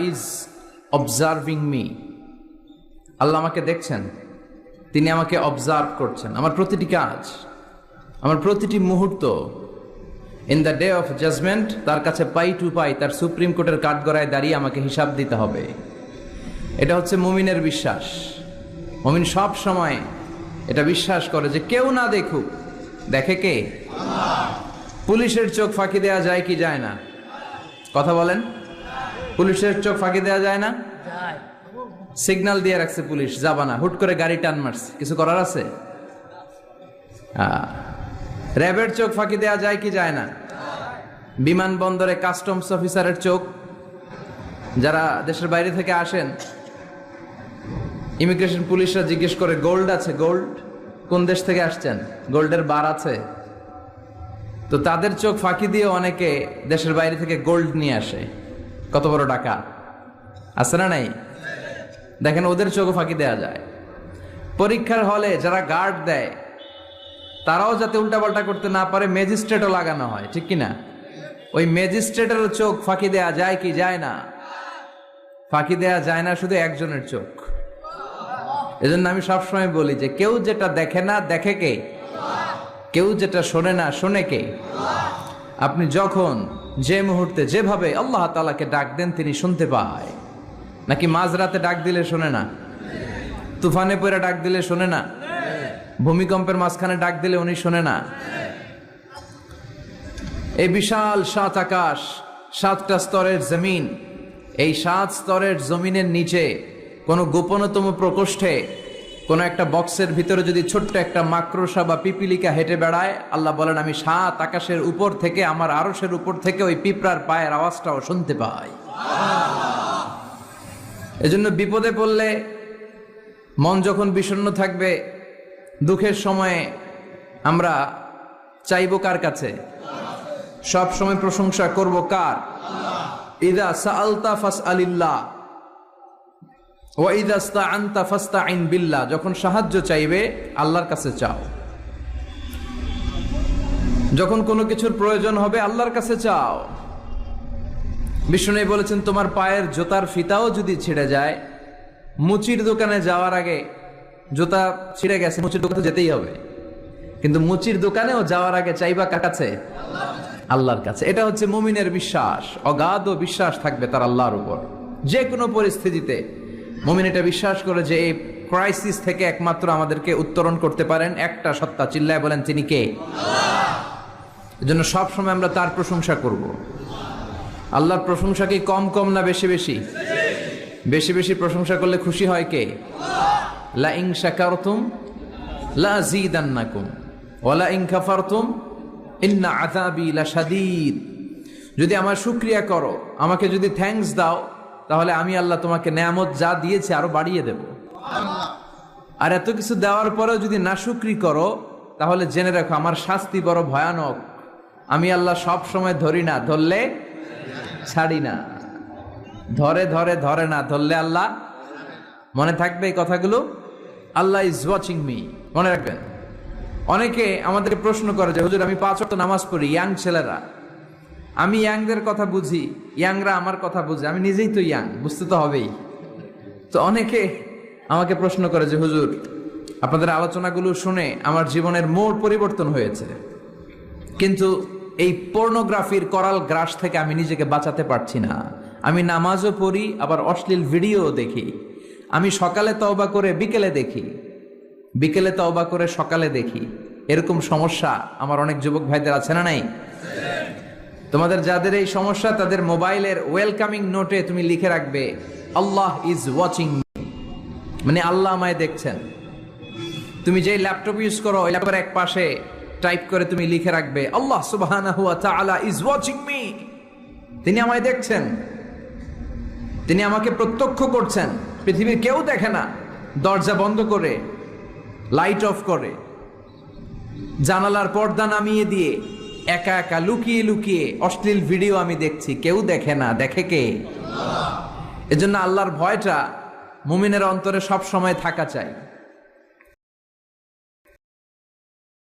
Is observing me. আল্লাহ আমাকে দেখছেন তিনি আমাকে অবজার্ভ করছেন। আমার প্রতিটি কাজ আমার প্রতিটি মুহূর্ত in the day of judgement তার কাছে পাই টু পাই তার সুপ্রিম কোর্টের কাঠগড়ায় দাঁড়িয়ে আমাকে হিসাব দিতে হবে। এটা হচ্ছে মুমিনের বিশ্বাস। মুমিন সব সময় এটা বিশ্বাস করে যে কেউ না দেখুক দেখে কে? পুলিশের চোখ ফাঁকি দেওয়া যায় কি যায় না? কথা বলেন। পুলিশের চোখ ফাঁকি দেওয়া যায় না? সিগন্যাল দিয়ে রাখছে পুলিশ যাবা না। হুট করে গাড়ি টান মারছে। কিছু করার আছে? র্যাবের চোখ ফাঁকি দেওয়া যায় কি যায় না? বিমানবন্দরে কাস্টমস অফিসারের চোখ। যারা দেশের বাইরে থেকে আসেন ইমিগ্রেশন পুলিশরা জিজ্ঞেস করে গোল্ড আছে গোল্ড? কোন দেশ থেকে আসছেন? গোল্ডের বার আছে? তো তাদের চোখ ফাঁকি দিয়ে অনেকে দেশের বাইরে থেকে গোল্ড নিয়ে আসে। কত বড় টাকা আছে না নাই? দেখেন ওদের চোখও ফাঁকি দেওয়া যায়। পরীক্ষার হলে যারা গার্ড দেয়, তারাও যাতে উল্টাপাল্টা করতে না পারে ম্যাজিস্ট্রেটও লাগানো হয়, ঠিক কি না ওই ম্যাজিস্ট্রেটের চোখ ফাঁকি দেয়া যায় কি যায় না? ফাঁকি দেয়া যায় না শুধু একজনের চোখ। এজন্য আমি সবসময় বলি যে, কেউ যেটা দেখে না, দেখে কে? কেউ যেটা শোনে না, শোনে কে? আপনি যখন যে মুহূর্তে যেভাবে আল্লাহ তালাকে ডাক দেন, তিনি শুনতে পায়। নাকি মাঝরাতে ডাক দিলে শোনে না? তুফানে পরে ডাক দিলে শোনে না? ভূমিকম্পের মাঝখানে ডাক দিলে উনি শোনে না? এই বিশাল সাত আকাশ, সাতটা স্তরের জমিন, এই সাত স্তরের জমিনের নিচে কোনো গোপনতম প্রকোষ্ঠে কোনো একটা বক্সের ভিতরে যদি ছোট্ট একটা মাকড়সা বা পিপিলিকা হেঁটে বেড়ায়, আল্লাহ বলেন, আমি সাত আকাশের উপর থেকে, আমার আরসের উপর থেকে ওই পিঁপড়ার পায়ের আওয়াজটাও শুনতে পাই। এজন্য বিপদে পড়লে মন যখন বিষণ্ণ থাকবে, দুঃখের সময়ে আমরা চাইব কার কাছে? সব সময় প্রশংসা করব কার? ইদা সাআলতা ফাসআলিল্লাহ। ফাস্তাইন বিল্লাহ, যখন সাহায্য চাইবে, আল্লাহর কাছে চাও। যখন কোনো কিছুর প্রয়োজন হবে, আল্লাহর কাছে চাও। বিষ্ণু বলেছেন, তোমার পায়ের জোতার ফিতাও যদি ছিঁড়ে যায়, মুচির দোকানে যাওয়ার আগে জুতা ছিঁড়ে গেছে, মুচির দোকানে যেতেই হবে। কিন্তু মুচির দোকানেও যাওয়ার আগে চাইবা কার কাছে? আল্লাহর কাছে। এটা হচ্ছে মুমিনের বিশ্বাস, অগাধ বিশ্বাস থাকবে তার আল্লাহর উপর। যে কোনো পরিস্থিতিতে মুমিন এটা বিশ্বাস করে যে এই ক্রাইসিস থেকে একমাত্র আমাদেরকে উত্তরণ করতে পারেন। একটা সত্তা চিল্লায় বলেন, তিনি কে? এজন্য সবসময় আমরা তার প্রশংসা করব। আল্লাহর প্রশংসা কি কম কম না বেশি বেশি? বেশি বেশি প্রশংসা করলে খুশি হয় কে? লা ইং শাকারতুম লা জিদান্নাকুম ওয়ালা ইং কাফারতুম, ইন্না আযাবি লাশাদীদ। যদি আমার শুকরিয়া করো, আমাকে যদি থ্যাঙ্কস দাও তাহলে আমি আল্লাহ তোমাকে নেয়ামত যা দিয়েছে আরও বাড়িয়ে দেব। আর এত কিছু দেওয়ার পরেও যদি না শুকরি করো, তাহলে জেনে রাখো আমার শাস্তি বড় ভয়ানক। আমি আল্লাহ সব সময় ধরি না, ধরলে ছাড়ি না। ধরে ধরে ধরে না, ধরলে আল্লাহ মনে থাকবে এই কথাগুলো? আল্লাহ ইজ ওয়াচিং মি মনে রাখবেন? অনেকে আমাদেরকে প্রশ্ন করে যে, হুজুর, আমি পাঁচ ওয়াক্ত নামাজ পড়ি, ইয়াং ছেলেরা। আমি ইয়াংদের কথা বুঝি, ইয়াংরা আমার কথা বুঝে। আমি নিজেই তো ইয়াং, বুঝতে তো হবেই। তো অনেকে আমাকে প্রশ্ন করে যে, হুজুর, আপনাদের আলোচনাগুলো শুনে আমার জীবনের মোড় পরিবর্তন হয়েছে। কিন্তু এই পর্নোগ্রাফির করাল গ্রাস থেকে আমি নিজেকে বাঁচাতে পারছি না। আমি নামাজও পড়ি, আবার অশ্লীল ভিডিও দেখি। আমি সকালে তওবা করে বিকেলে দেখি। বিকেলে তওবা করে সকালে দেখি। এরকম সমস্যা আমার অনেক যুবক ভাইদের আছে না নাই? তোমাদের যাদের এই সমস্যা, তাদের মোবাইলের ওয়েলকামিং নোটে তুমি লিখে রাখবে, আল্লাহ ইজ ওয়াচিং মানে আল্লাহ আমায় দেখছেন। তুমি যে ল্যাপটপ ইউজ করো, ওই ল্যাপটপের এক পাশে টাইপ করে তুমি লিখে রাখবে, আল্লাহ সুবহানাহু ওয়া তাআলা ইজ ওয়াচিং মি তিনি আমায় দেখছেন। তিনি আমাকে প্রত্যক্ষ করছেন। পৃথিবীর কেউ দেখে না। দরজা বন্ধ করে লাইট অফ করে। জানালার পর্দা নামিয়ে দিয়ে একা একা লুকিয়ে লুকিয়ে অশ্লীল ভিডিও আমি দেখছি। কেউ দেখে না, দেখে কে? এজন্য আল্লাহর ভয়টা মুমিনের অন্তরে সব সময় থাকা চাই।